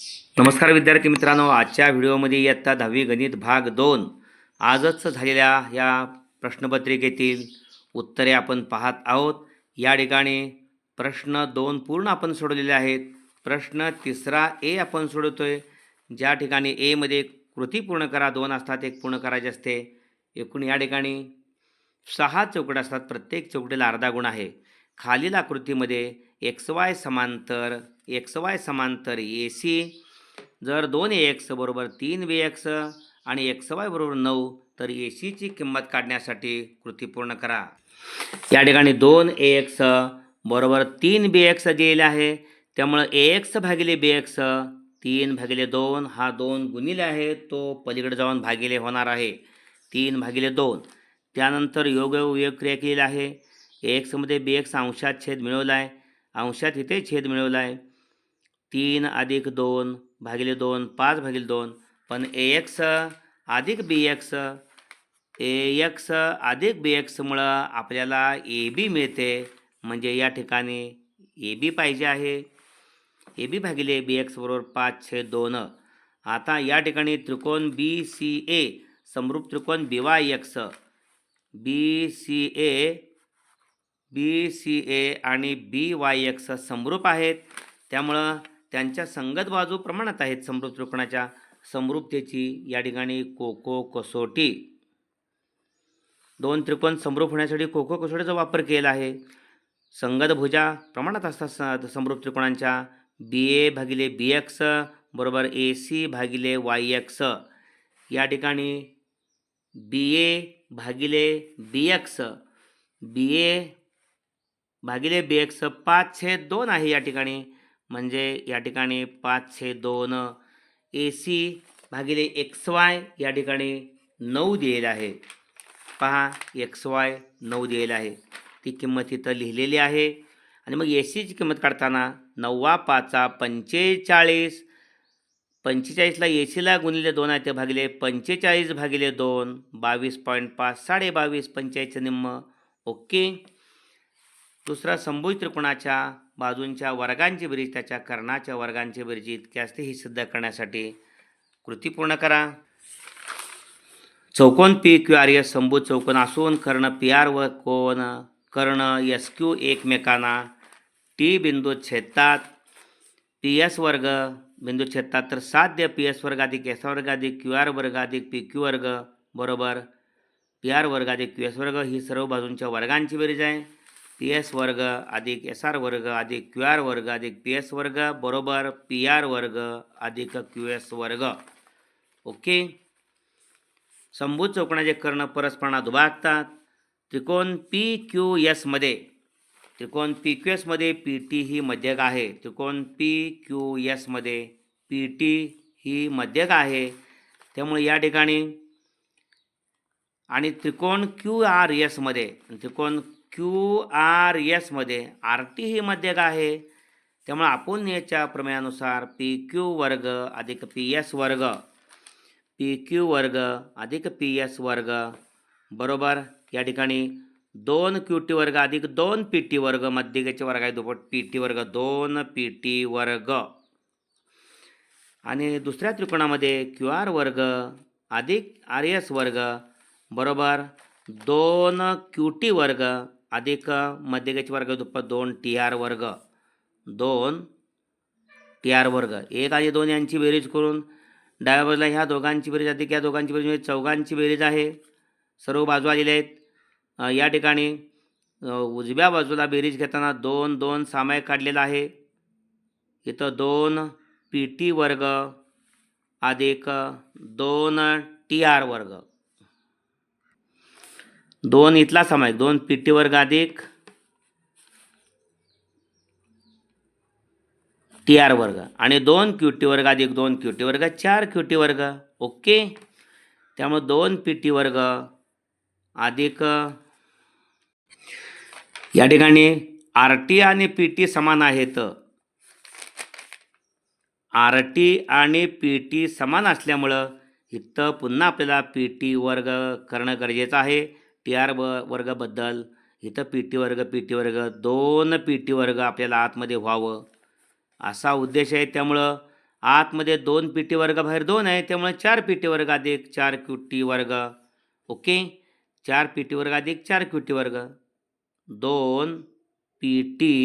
नमस्कार विद्यार्थी मित्रांनो आजच्या व्हिडिओमध्ये इयत्ता दहावी गणित भाग दोन आजच झालेल्या या प्रश्नपत्रिकेतील उत्तरे आपण पाहत आहोत. या ठिकाणी प्रश्न दोन पूर्ण आपण सोडवलेले आहेत. प्रश्न तिसरा ए आपण सोडवतो आहे ज्या ठिकाणी एमध्ये कृती पूर्ण करा दोन असतात एक पूर्ण करायचे असते. एकूण या ठिकाणी सहा चौकट असतात प्रत्येक चौकटीला अर्धा गुण आहे. खालील आकृतीमध्ये एक्स वाय समांतर एक्स वाय समांतर ए सी. जर दोन ए एक्स बरोबर तीन बी एक्स आणि एक्स वाय बरोबर नऊ तर ए सीची किंमत काढण्यासाठी कृती पूर्ण करा. या ठिकाणी दोन ए एक्स बरोबर तीन बी एक्स दिलेले आहे. त्यामुळं ए एक्स भागिले बी एक्स तीन भागिले दोन हा दोन गुणिले आहे. तो पलीकडे जाऊन भागिले होणार आहे. तीन भागिले दोन. त्यानंतर योग क्रिया केलेली आहे. ए एक्समध्ये बी एक्स अंशात छेद मिळवला आहे अंशात इथे छेद मिळवला आहे तीन अधिक दोन भागिले दोन पाच भागिले दोन. पण ए एक्स अधिक बी एक्स ए एक्स अधिक बी एक्समुळं आपल्याला ए बी मिळते. म्हणजे या ठिकाणी ए बी पाहिजे आहे. ए बी भागिले बी एक्स बरोबर पाच छे दोन. आता या ठिकाणी त्रिकोण बी सी ए समरूप त्रिकोण B Y X B C A B C A आणि बी वाय एक्स समरूप आहेत. त्यामुळं त्यांच्या संगत बाजू प्रमाणात आहेत समृद्ध त्रिकोणाच्या समरूपतेची या ठिकाणी कोको कसोटी. दोन त्रिकोण समरूप होण्यासाठी कोको कसोटीचा वापर केला आहे. संगत भुजा प्रमाणात असतात स- समरूप त्रिकोणांच्या. बी ए भागिले बी एक्स बरोबर ए सी भागिले वाय एक्स या ठिकाणी बी ए भागिले बी एक्स बी ए भागिले बी एक्स पाच छेद दोन आहे या ठिकाणी. म्हणजे या ठिकाणी पाचशे दोन ए सी भागिले एक्स वाय या ठिकाणी नऊ दिलेलं आहे. पहा एक्स वाय नऊ दिलेलं आहे. ती किंमत इथं लिहिलेली आहे. आणि मग ए सीची किंमत काढताना नव्वा पाचा पंचेचाळीस पंचेचाळीसला ए सीला गुणिले दोन आहे ते भागिले पंचेचाळीस भागिले दोन बावीस पॉईंट पाच साडे बावीस पंचेचाळीसचं निम्म. ओके. दुसरा संभुज त्रिकोणाच्या बाजूंच्या वर्गांची बेरीज त्याच्या कर्णाच्या वर्गांची बेरीज इतकी असते ही सिद्ध करण्यासाठी कृती पूर्ण करा. चौकोन पी क्यू आर एस संभूत चौकोन असून कर्ण पी आर व कोण कर्ण एस क्यू एकमेकांना टी बिंदू छेदतात. पी एस वर्ग बिंदू छेदतात तर साध्य पी एस वर्ग अधिक एस वर्ग अधिक क्यू आर वर्ग अधिक पी क्यू वर्ग बरोबर. पी आर वर्ग अधिक क्यू एस वर्ग ही सर्व बाजूंच्या वर्गांची बेरीज आहे. पी एस वर्ग अधिक एस आर वर्ग अधिक क्यू आर वर्ग अधिक पी एस वर्ग बरोबर पी आर वर्ग अधिक क्यू एस वर्ग. ओके? संभूत चौकणाचे कर्ण परस्परांना दुभागतात त्रिकोण पी क्यू एसमध्ये त्रिकोण पी क्यू एसमध्ये पी टी ही मध्यक आहे. त्रिकोण पी क्यू एसमध्ये पी टी ही मध्यक आहे. त्यामुळे या ठिकाणी आणि त्रिकोण क्यू आर एसमध्ये त्रिकोण क्यू आर एसमध्ये आर टी ही मध्यक आहे. त्यामुळे आपुलनीयच्या प्रमेयानुसार पी क्यू वर्ग अधिक पी एस वर्ग. पी क्यू वर्ग अधिक पी एस वर्ग. बरोबर? या ठिकाणी दोन क्यू टी वर्ग अधिक दोन पी टी वर्ग मध्यकेचे वर्ग आहे दुप्पट पी टी वर्ग दोन पी टी वर्ग. आणि दुसऱ्या त्रिकोणामध्ये क्यू आर वर्ग अधिक आर एस वर्ग. बरोबर? दोन क्यू टी वर्ग अधिक मध्यकेचे वर्ग दुप्पट दोन टी आर वर्ग दोन टी आर वर्ग. एक आणि दोन यांची बेरीज करून डाव्या बाजूला ह्या दोघांची बेरीज अधिक या दोघांची बेरीज म्हणजे चौघांची बेरीज आहे. सर्व बाजू आलेल्या आहेत. या ठिकाणी उजव्या बाजूला बेरीज घेताना दोन दोन सामायिक काढलेला आहे. इथं दोन पी टी वर्ग अधिक दोन टी आर वर्ग. दोन इथला सामायिक दोन पी टी वर्ग अधिक टी आर वर्ग. आणि दोन क्यू टी वर्ग अधिक दोन क्यू टी वर्ग चार क्यू टी वर्ग. ओके? त्यामुळे दोन पी टी वर्ग अधिक या ठिकाणी आर टी आणि पी टी समान आहेत. आर टी आणि पी टी समान असल्यामुळं इथं पुन्हा आपल्याला पी टी वर्ग करणं गरजेचं आहे. टी आर व वर्गबद्दल इथं पी टी वर्ग पी टी वर्ग दोन पी टी वर्ग आपल्याला आतमध्ये व्हावं. असा उद्देश आहे त्यामुळं आतमध्ये दोन पी टी वर्ग बाहेर दोन आहे त्यामुळे चार पी टी वर्ग अधिक चार क्यू टी वर्ग. ओके चार पी टी वर्ग अधिक चार क्यू टी वर्ग. दोन पी टी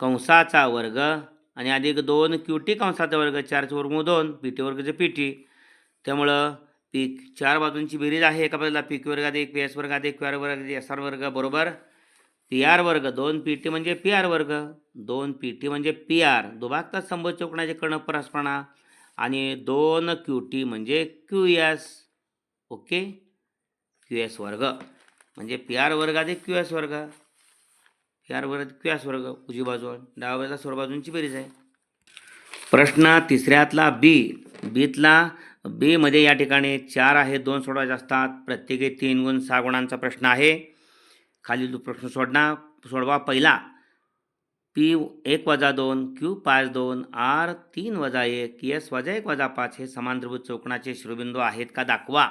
कंसाचा वर्ग आणि अधिक दोन क्यू टी कंसाचा वर्ग चारचे वर्ग दोन पी टी वर्गचे पी टी त्यामुळं पीक चार बाजूंची बेरीज आहे एका बाजूला पीक वर्गात एक पी एस वर्ग एक क्यू आर वर्ग एस आर वर्ग बरोबर? पी आर वर्ग दोन पी टी म्हणजे पी आर वर्ग दोन पी टी म्हणजे पी आर. दुभागता स्तंभ चौकणाचे कर्ण परस्परणा आणि दोन क्यू टी म्हणजे Q S. Okay? Q S वर्ग. म्हणजे पी आर वर्ग अधिक क्यू एस वर्ग. पी आर वर्ग क्यू एस वर्ग. उजवी बाजू डाव्या बाजूला सर्व बाजूंची बेरीज आहे. प्रश्न तिसऱ्यातला बी बीतला बीमध्ये या ठिकाणी चार आहे दोन सोडवायचे असतात. प्रत्येकी तीन गुण सहा गुणांचा प्रश्न आहे. खालील प्रश्न सोडणार सोडवा पहिला. पी एक वजा दोन क्यू पाच दोन आर तीन वजा एक एस वजा एक वजा पाच हे समांतरभूत चौकणाचे शिरोबिंदू आहेत का? दाखवा.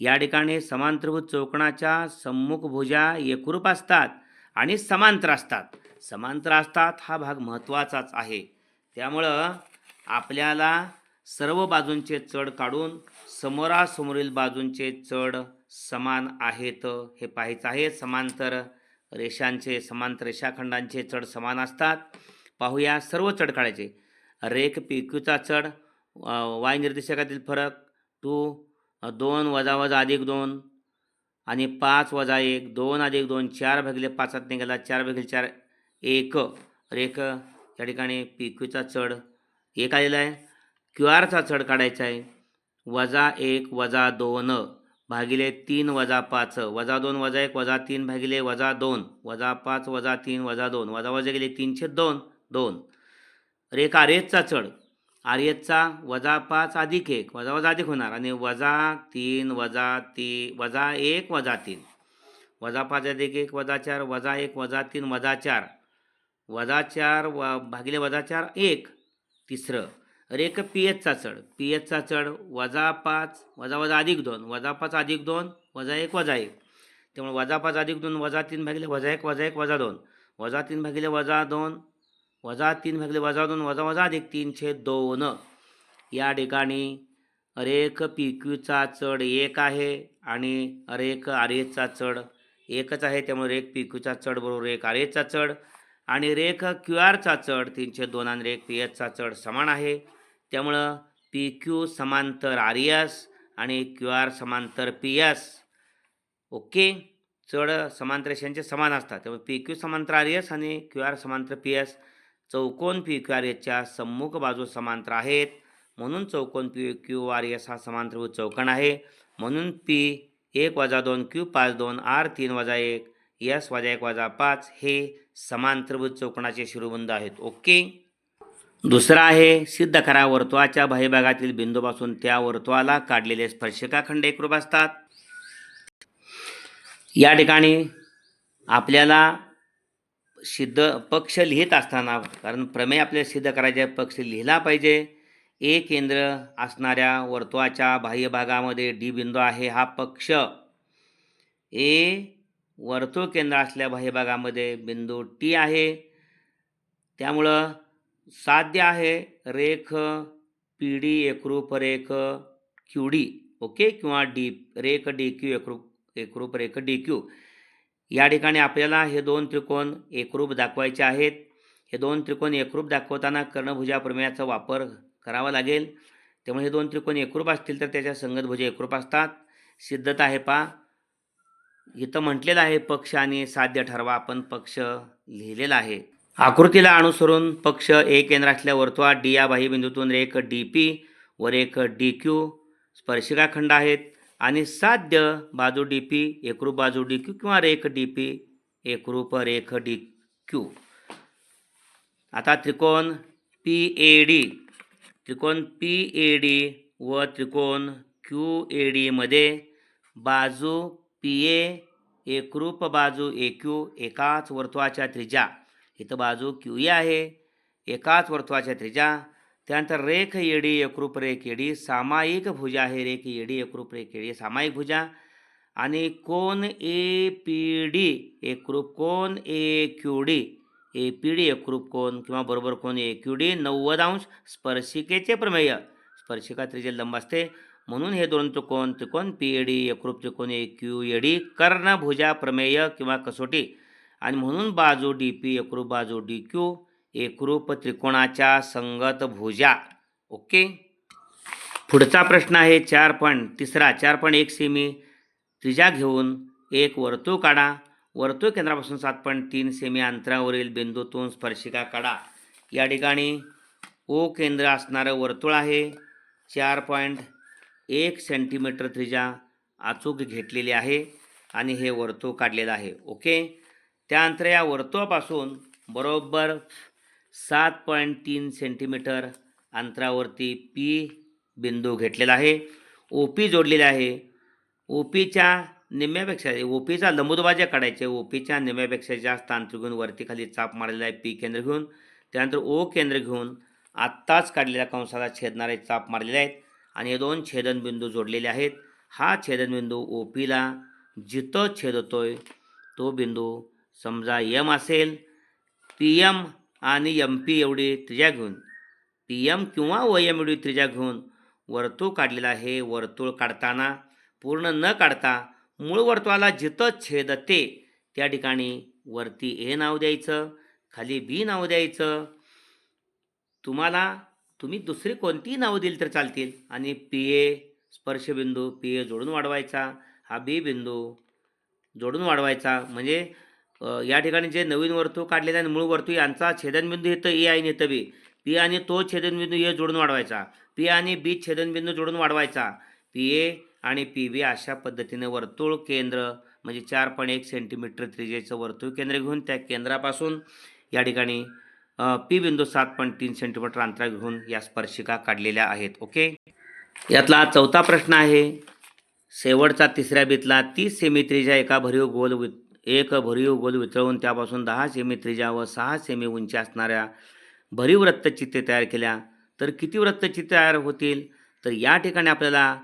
या ठिकाणी समांतरभूत चौकणाच्या सम्मुख भुजा एकरूप असतात आणि समांतर असतात. समांतर असतात हा भाग महत्त्वाचाच आहे. त्यामुळं आपल्याला सर्व बाजूंचे चढ काढून समोरासमोरील बाजूंचे चढ समान आहेत हे पाहायचं आहे. समांतर रेषांचे समांतर रेषाखंडांचे चढ समान असतात. पाहूया सर्व चढ काढायचे. रेख पी क्यूचा चढ वाय निर्देशकातील फरक टू दोन वजा वजा अधिक दोन आणि पाच वजा एक दोन अधिक दोन चार भागिले पाचात निघाला चार भागिले चार एक. रेख या ठिकाणी पी क्यूचा चढ एक आलेला आहे. क्यू आरचा चढ काढायचा आहे. वजा एक वजा दोन भागिले तीन वजा पाच. वजा दोन वजा एक वजा तीन भागिले वजा दोन. वजा पाच वजा तीन वजा दोन. वजा वजा गेले तीनशे दोन दोन. रेख आर्यचा चढ. आर्यचा वजा पाच अधिक एक. वजा वजा अधिक होणार. आणि वजा तीन वजा ती वजा एक वजा तीन. वजा पाच अधिक एक वजा चार. वजा एक वजा तीन वजा चार. वजा चार व भागिले वजा चार एक. तिसरं रेख पी एचचा चढ. पी एचचा चढ वजा पाच वजा वजा अधिक दोन. वजा पाच अधिक दोन वजा एक वजा एक. त्यामुळे वजा पाच अधिक दोन वजा तीन भागिले वजा एक वजा एक वजा दोन. वजा तीन भागिले वजा दोन वजा तीन भागिले वजा दोन वजा वजा अधिक तीनशे दोन. या ठिकाणी अरेक पी क्यूचा चढ एक आहे आणि अरेक आर एचचा चढ एकच आहे. त्यामुळे एक पी क्यूचा चढ बरोबर एक आर एचचा चढ. आणि रेख क्यू आरचा चढ तीनशे दोन आणि रेख पी एचचा चढ समान आहे. त्यामुळं पी क्यू समांतर आर एस आणि क्यू आर समांतर पी एस. ओके? चढ समांतर रेषांचे समान असतात. त्यामुळे पी क्यू समांतर आर एस आणि क्यू आर समांतर पी एस. चौकोन पी क्यू आर एसच्या सम्मुख बाजू समांतर आहेत. म्हणून चौकोन पी क्यू आर एस हा समांतरभूत चौकोन आहे. म्हणून पी एक वजा दोन क्यू पाच दोन आर तीन वजा एक. एस वजा एक वजा पाच हे समांतरभूत चौकोनाचे शिरोबिंदू आहेत. ओके? दुसरा आहे सिद्ध करा वर्तुळाच्या बाह्यभागातील बिंदूपासून त्या वर्तुळाला काढलेले स्पर्शिकाखंड एकरूप असतात. या ठिकाणी आपल्याला सिद्ध पक्ष लिहित असताना कारण प्रमेय आपल्याला सिद्ध करायचे पक्ष लिहिला पाहिजे. ए केंद्र असणाऱ्या वर्तुळाच्या बाह्यभागामध्ये डी बिंदू आहे हा पक्ष. ए वर्तुळ केंद्र असल्या बाह्यभागामध्ये बिंदू टी आहे. त्यामुळं साध्य आहे रेख पी डी एकरूप रेख क्यू डी ओके? किंवा डी रेख डी क्यू एकरूप एकरूप रेख डी क्यू या ठिकाणी आपल्याला हे दोन त्रिकोण एकरूप दाखवायचे आहेत. हे दोन त्रिकोण एकरूप दाखवताना कर्णभुजा प्रमेयाचा वापर करावा लागेल. त्यामुळे हे दोन त्रिकोण एकरूप असतील तर त्याच्या संगतभुजा एकरूप असतात. सिद्धता आहे पा इथं म्हटलेलं आहे पक्ष आणि साध्य ठरवा आपण पक्ष लिहिलेला आहे. आकृतीला अनुसरून पक्ष ए केंद्र असल्या वर्तुळात डी या बाह्यबिंदूतून एक डी पी व रेख डी क्यू स्पर्शिकाखंड आहेत आणि साध्य बाजू डी पी एकरूप बाजू डी क्यू किंवा रेख डी पी एकरूप रेख डी क्यू आता त्रिकोण पी ए डी त्रिकोण पी ए डी व त्रिकोण क्यू ए डीमध्ये बाजू पी ए एकरूप बाजू ए क्यू एकाच वर्तुळाच्या त्रिज्या इथं बाजू क्यू ए आहे एकाच वर्तुळाच्या त्रिज्या त्यानंतर रेख येडी एकरूप रेख येडी सामायिक भुजा आहे रेख येडी एकरूप रेख येडी सामायिक भुजा. आणि कोण ए पी डी एकरूप कोण A Q D. A P D एकरूप कोण किंवा बरोबर कोण ए क्यू डी नव्वद अंश स्पर्शिकेचे प्रमेय. स्पर्शिका त्रिज्या लंब असते. म्हणून हे दोन त्रिकोण त्रिकोण पी ए डी एकरूप त्रिकोण ए क्यू ए डी कर्णभुजा प्रमेय किंवा कसोटी. आणि म्हणून बाजू डी पी एकरूप बाजू डी क्यू एकरूप त्रिकोणाच्या संगत भुजा. ओके? पुढचा प्रश्न आहे चार पॉईंट तिसरा चार पॉईंट एक सेमी. त्रिजा घेऊन एक वर्तुळ काढा. वर्तुळ केंद्रापासून सात पॉईंट तीन सेमी अंतरावरील बिंदूतून स्पर्शिका काढा. या ठिकाणी ओ केंद्र असणारं वर्तुळ आहे. चार पॉईंट एक सेंटीमीटर त्रिज्या अचूक घेतलेली आहे आणि हे वर्तुळ काढलेलं आहे. ओके? त्यानंतर या वर्तुळापासून बरोबर सात पॉईंट तीन सेंटीमीटर अंतरावरती पी बिंदू घेतलेला आहे. ओ पी जोडलेला आहे. ओ पीच्या निम्म्यापेक्षा ओ पीचा लंबुदबाज्या काढायचे ओ पीच्या निम्म्यापेक्षा जास्त अंतर घेऊन वरती खाली चाप मारलेला आहे पी केंद्र घेऊन. त्यानंतर ओ केंद्र घेऊन आत्ताच काढलेल्या कंसाला छेदणारे चाप मारलेले आहेत. आणि हे दोन छेदनबिंदू जोडलेले आहेत. हा छेदनबिंदू ओ पीला जिथं छेदतोय तो बिंदू समजा यम असेल पी एम आणि एम पी एवढी त्रिज्या घेऊन पी एम किंवा ओ एम एवढी त्रिज्या घेऊन वर्तुळ काढलेला आहे. वर्तुळ काढताना पूर्ण न काढता मूळ वर्तुळाला जिथं छेदते त्या ठिकाणी वरती ए नाव द्यायचं खाली बी नाव द्यायचं. तुम्हाला तुम्ही दुसरी कोणतीही नावं दिली तर चालतील. आणि पी ए स्पर्शबिंदू पी ए जोडून वाढवायचा. हा बी बिंदू जोडून वाढवायचा. म्हणजे या ठिकाणी जे नवीन वर्तुळ काढलेले आणि मूळ वर्तुळ यांचा छेदनबिंदू येतं ए आणि येतं बी पी आणि तो छेदनबिंदू ए जोडून वाढवायचा. पी आणि बी छेदनबिंदू जोडून वाढवायचा. पी ए आणि पी बी अशा पद्धतीने वर्तुळ केंद्र म्हणजे चार पॉईंट एक सेंटीमीटर त्रिजेचं वर्तुळ केंद्र घेऊन त्या केंद्रापासून या ठिकाणी पी बिंदू सात पॉईंट तीन सेंटीमीटर अंतरा घेऊन या स्पर्शिका काढलेल्या आहेत ओके? यातला चौथा प्रश्न आहे शेवटचा तिसऱ्या बीतला तीस सेमी त्रिजा एका भरीव गोल वि एक भरीव गोल वितळवून त्यापासून दहा सेमी त्रिजा व सहा सेमी उंची असणाऱ्या भरीव वृत्तचित्ते तयार केल्या. तर किती वृत्तचित्ते तयार होतील? तर या ठिकाणी आपल्याला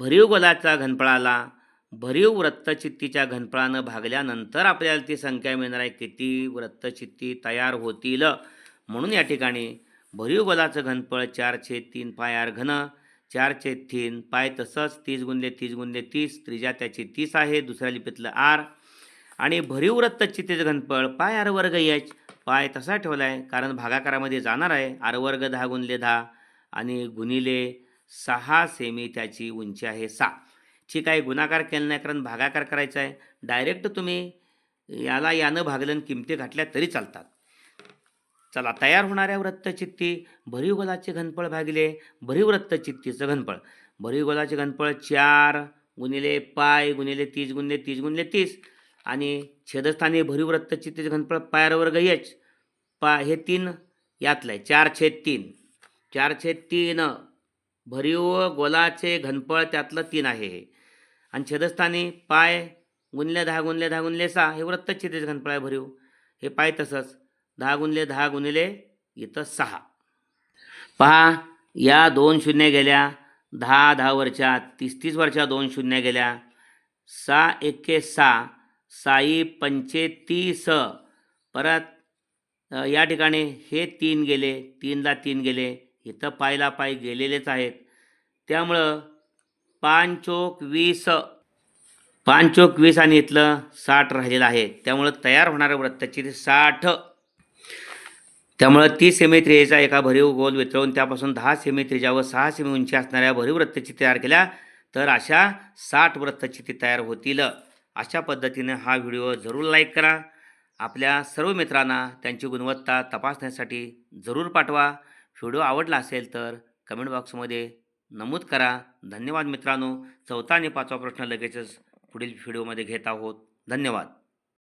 भरीव गोलाचा घनफळाला भरीव वृत्तचित्तीच्या घनफळानं भागल्यानंतर आपल्याला ती संख्या मिळणार आहे किती वृत्तचित्ती तयार होतील. म्हणून या ठिकाणी भरीव गोलाचं घनफळ चार छेद तीन पाय आर घन चार छेद तीन पाय तसंच तीस गुणले तीस गुणले तीस त्रिजा त्याची तीस आहे दुसऱ्या लिपीतलं आर. आणि भरीव वृत्तचित्तीचं घनफळ पाय आर वर्ग एच पाय तसा ठेवला आहे कारण भागाकारामध्ये जाणार आहे आर वर्ग दहा गुणले दहा आणि गुणिले सहा सेमी त्याची उंची आहे सहा ठीक आहे गुणाकार केला नाही कारण भागाकार करायचा आहे. डायरेक्ट तुम्ही याला यानं भागलं किमती घातल्या तरी चालतात. चला तयार होणाऱ्या वृत्तचित्ती भरीव गोलाचे घनफळ भागिले भरीव वृत्तचित्तीचं घनफळ. भरीव गोलाचे घनफळ चार गुणिले पाय गुणिले तीस गुणिले तीस गुणिले तीस आणि छेदस्थानी भरीव वृत्तचित्तीचं घनफळ पायर वर्ग एच पा हे तीन यातलं आहे. चार छेद तीन. चार छेद तीन. भरीव गोलाचे घनफळ त्यातलं तीन आहे हे. आणि छेदस्थानी पाय गुणले दहा गुणले दहा गुणले सहा हे वृत्तचित्तीचं घनफळ आहे भरीव. हे पाय तसंच दहा गुणले दहा गुणले इथं सहा. पहा या दोन शून्य गेल्या दहा दहा वरच्या तीस तीस वरच्या दोन शून्य गेल्या. सहा एके सहा साई पंचे तीस. परत या ठिकाणी हे तीन गेले तीनला तीन गेले इथं पायला पाय गेलेलेच आहेत. त्यामुळं पानचोक वीस. पानचोक वीस आणि इथलं साठ राहिलेलं आहे. त्यामुळं तयार होणाऱ्या वृत्तचित्र साठ. त्यामुळं तीस सेमी त्रिजेचा एका भरीव गोल वितळून त्यापासून दहा सेमी त्रिज्या व सहा सेमी उंची असणाऱ्या भरीव वृत्तचित्ते तयार केल्या तर अशा साठ वृत्तचित्ते तयार होतील. अशा पद्धतीने हा व्हिडिओ जरूर लाईक करा. आपल्या सर्व मित्रांना त्यांची गुणवत्ता तपासण्यासाठी जरूर पाठवा. व्हिडिओ आवडला असेल तर कमेंट बॉक्समध्ये नमूद करा. धन्यवाद मित्रांनो. चौथा आणि पाचवा प्रश्न लगेचच पुढील व्हिडिओमध्ये घेत आहोत. धन्यवाद.